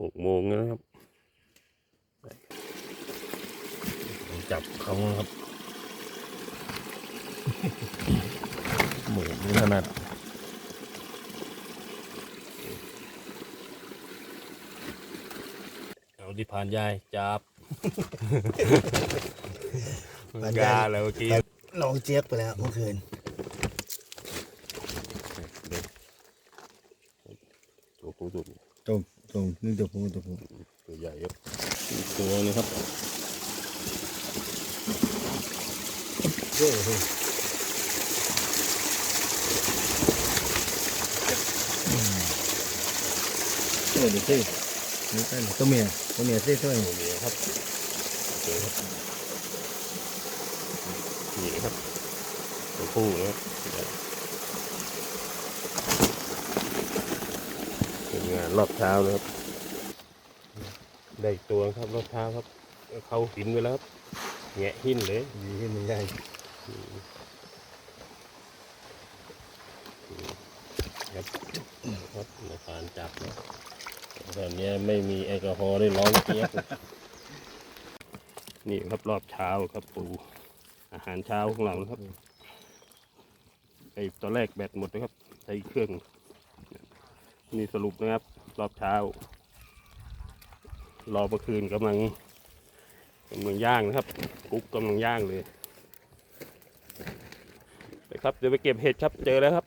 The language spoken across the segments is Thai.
หกโมงแล้วนะครับ จับเขาครับหมือไม่ถนัดเอาที่ผ่านยายจับผ่านกยายาแล้วเมื่อกี้ลองเจี๊ยบไปแล้วเมื่อคืนตัวผู้ตัวตรง ตรงนี่ตัวผู้ตัวผู้ตัวใหญ่ครับอีกตัวนี้ครับเย้เลยเออเดี๋ยวสินี่กันตัวเมียตัวเมียสิตัวตัวเมียครับเจอครับนี่ครับตัวผู้นะครับเป็น งานรอบเช้านะครับ ได้อีกตัวครับรอบเช้าครับ เขาหินไปแล้วครับแงะหินเลยดีขึ้นไม่ใหญ่ครับครับในการจับนะตอนนี้ไม่มีแอลกอฮอล์ได้ร้องเจี๊ยบนี่ครับรอบเช้าครับปูอาหารเช้าของเรานะครับไอ้ตอนแรกแบตหมดนะครับใช้เครื่อง นี่สรุปนะครับ รอบเช้า รอเมื่อคืนกำลังกำลังย่างนะครับ กุ๊กกำลังย่างเลยไปครับเดี๋ยวไปเก็บเห็ดครับเจอแล้วครับ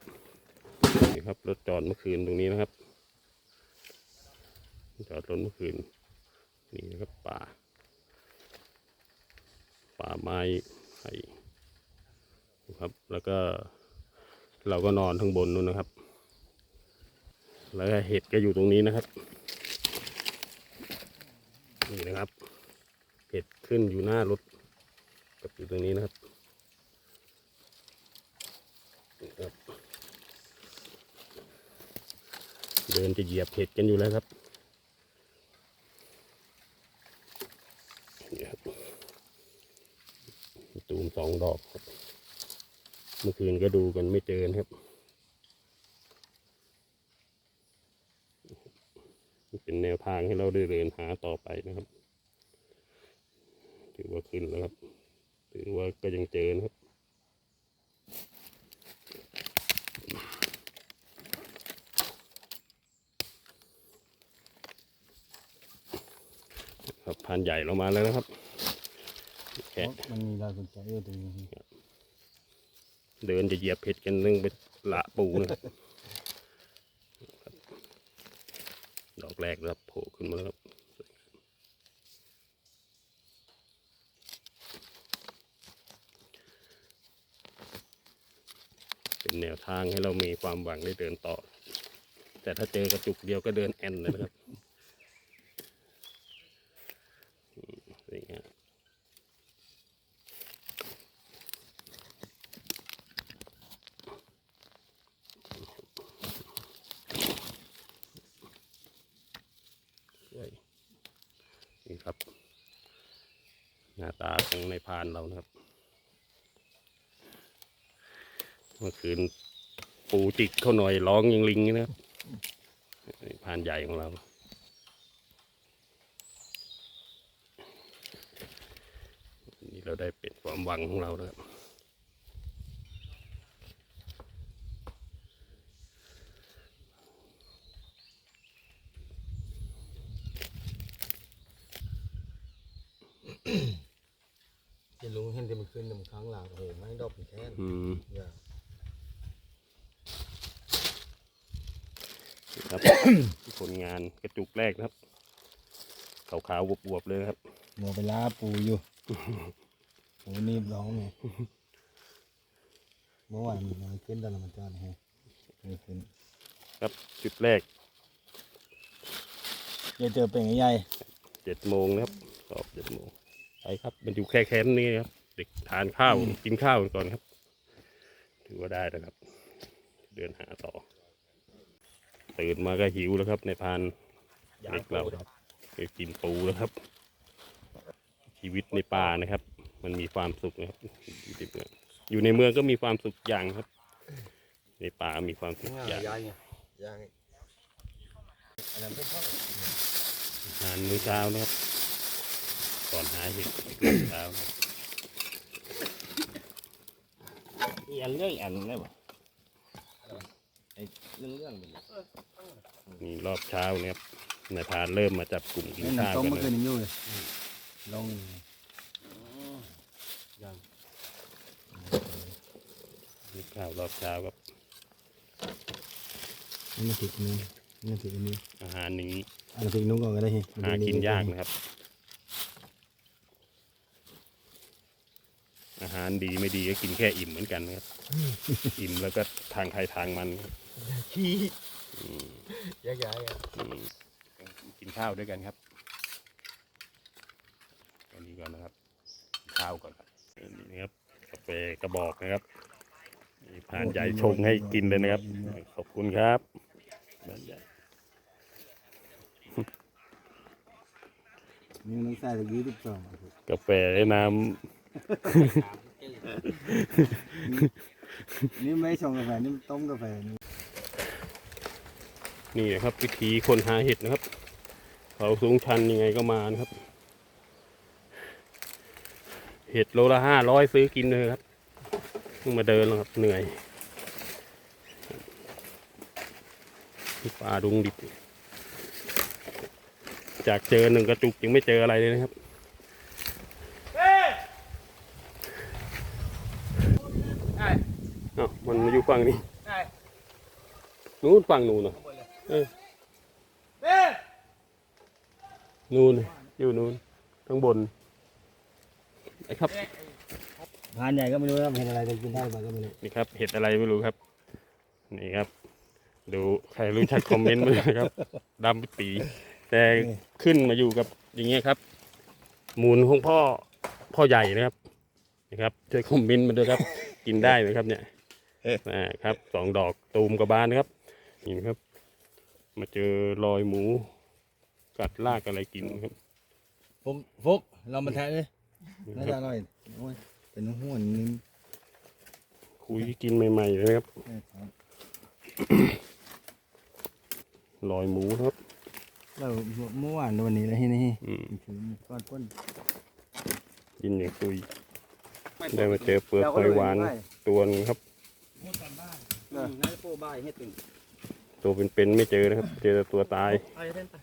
นี่ครับรถจอดเมื่อคืนตรงนี้นะครับจอดรถเมื่อคืนนี่นะครับป่า ป่าไม้ไผ่นะครับแล้วก็เราก็นอนข้างบนนู้นนะครับ แล้วก็เห็ดก็อยู่ตรงนี้นะครับ นี่นะครับ เห็ดขึ้นอยู่หน้ารถกับอยู่ตรงนี้นะครับครับเดินจะเหยียบเห็ดกันอยู่แล้วครับนี่ครับตูมสองดอกครับ เมื่อคืนก็ดูกันไม่เจอครับ เป็นแนวทางให้เราได้เดินหาต่อไปนะครับ ถือว่าขึ้นแล้วครับถือว่าก็ยังเจอนะครับครับพานใหญ่เรามาแล้วนะครับแกะมันมีรอยกุญแจอยู่ตรงนี้เดินจะเหยียบเผ็ดกันเรื่องไปละปูนะครับ ดอก แรกนะครับโผล่ขึ้นมาแล้วครับเป็นแนวทางให้เรามีความหวังได้เดินต่อ แต่ถ้าเจอกระจุกเดียวก็เดินแอนเลยนะครับอืมนี่ฮะ ใหญ่นี่ครับ หน้าตาของในพานเรานะครับ เมื่อคืนปูจิกเขาหน่อยร้องยังลิงนะครับพานใหญ่ของเรา นี่เราได้เป็นความหวังของเราแล้วครับ จะลุงเห็นจะมันขึ้นแต่มันค้างหลังโอ้โหไม่ ดอกเป็นแค่นอืมอย่าครับ ผลงานกระจุกแรกนะครับขาวๆบวบๆเลยนะครับ หมัวไปล่าปูอยู่ ปูนี่ร้องไงเมื่อวานมันขึ้นตอนมันจอดแฮะไม่ขึ้นครับจุดแรกอย่าเจอเป็นใหญ่เจ็ดโมงนะครับสอบเจ็ดโมงไปครับ มันอยู่แค่แคมป์นี้ครับ เด็กทานข้าวกินข้าวกันก่อนครับ ถือว่าได้แล้วครับ เดินหาต่อ ตื่นมาก็หิวแล้วครับ ในพานเด็กเราไปกินปูแล้วครับ ชีวิตในป่านะครับ มันมีความสุขนะครับอยู่ในเมืองอยู่ในเมืองก็มีความสุขอย่างครับ ในป่ามีความสุขอย่างย่างอันนั้นเป็นพ่ออาหารมื้อเช้านะครับ ก่อนหาเห็ดเช้านะครับ อีอันเรื่องอีอันได้บ่ไอ้เรื่องเรื่องเป็นนี่รอบเช้านะครับนายพรานเริ่มมาจับกลุ่มกินนี่ข้าวน้ำต้มกันเมื่อคืนะนนี้อยู่เลยลงกินข้าวรอบเช้าครับนี่มันถึกนี่นี่ถึกอันนี้อาหารนี้อันถึกนุ่งก่อนก็ได้เฮ้ยหากินยากนะครับ อาหารดีไม่ดีก็กินแค่อิ่มเหมือนกันนะครับ อิ่มแล้วก็ทางใครทางมันครับขี้อืมแยกย้ายอะอืมกินข้าวด้วยกันครับอันนี้ก่อนนะครับกินข้าวก่อนครับอันนี้นะครับกาแฟกระบอกนะครับนี่ผ่านใหญ่ชงให้กินเลยนะครับ ขอบคุณครับผ่านใหญ่นี่มันต้องใส่ตะกี้ทุกสองกาแฟและ นี่ไม่ชงกาแฟนี่ต้มกาแฟนี่นี่นะครับวิธีคนหาเห็ดนะครับเขาสูงชันยังไงก็มานะครับ เห็ดโลละห้าร้อยซื้อกินเลยครับเพิ่งมาเดินแล้วครับเหนื่อยป่าดุงดิบ จากเจอหนึ่งกระจุกยังไม่เจออะไรเลยนะครับ อ้าวมันมาอยู่ฝั่งนี้นู้นฝั่งนู้นเนอะเออนู้นอยู่นู้นข้างบนไอ้ครับ พานใหญ่ก็ไม่รู้นะเห็นอะไรจะกินได้บ้างก็ไม่รู้นี่ครับเห็ดอะไรไม่รู้ครับ นี่ครับ ดูใครรู้จักคอมเมนต์มาเลยครับดำปิดปีแต่ขึ้นมาอยู่กับอย่างเงี้ยครับ มูลของพ่อพ่อใหญ่นะครับ นะครับช่วยคอมเมนต์มาด้วยครับ กินได้นะครับเนี่ย นะครับสองดอกตูมกับบานนะครับนี่นะครับ มาเจอรอยหมู กัดลากอะไรกินครับฟุกฟกเรามาแทะเลยน่าจะอร่อยโอ้ยเป็นหัวนิ่มคุยกินใหม่ๆเลยนะครับครับรอยหมูครับ เราเมื่อวานวันนี้แล้วที่นี่อืมถือก้อนก้นกินอย่างคุยได้มาเจอเปลือกหอยหวานตัวหนึงครับ น่าจะโป้บ้ายเฮ็ดเป็น ตัวเป็นๆไม่เจอนะครับ เจอแต่ตัวตายเอาเล่นไป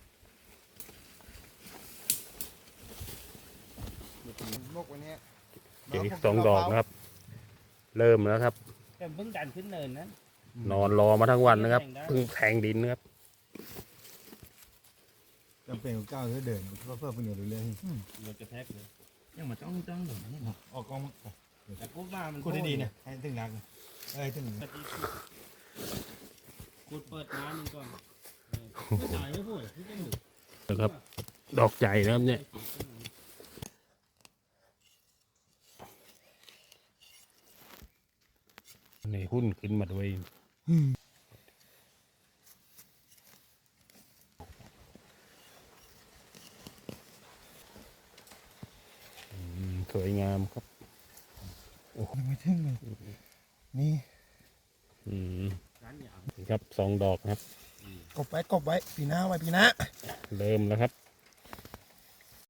มกวันนี้เจออีกสองดอกนะครับ เริ่มแล้วครับ แต่เพิ่งดันขึ้นเนินนั้นนอนรอมาทั้งวันนะครับเพิ่งแทงดินนะครับจำเป็นของก้าวเพื่อเดินเพื่อเพื่อเพื่อนดูเรื่องเดี๋ยวจะแทกเลยยังมาจ้องจ้องอยู่นี่ออกกองแต่พวกบ้ามันพูดดีๆนะให้ถึงรักเอ้ยถึง กูเปิดน้ำมันก่อนไม่ตายไม่พูดที่จะหนุกนะครับ ดอกใหญ่นะครับเนี่ย ในหุ้นขึ้นมาด้วยอืมสวยงามครับยังไม่ถึงเลยนี่ อืมร้า นยางครับสองดอกนะครับกบไว้กบไว้ปีหน้าไว้ปีหน้าเริ่มแล้วครับ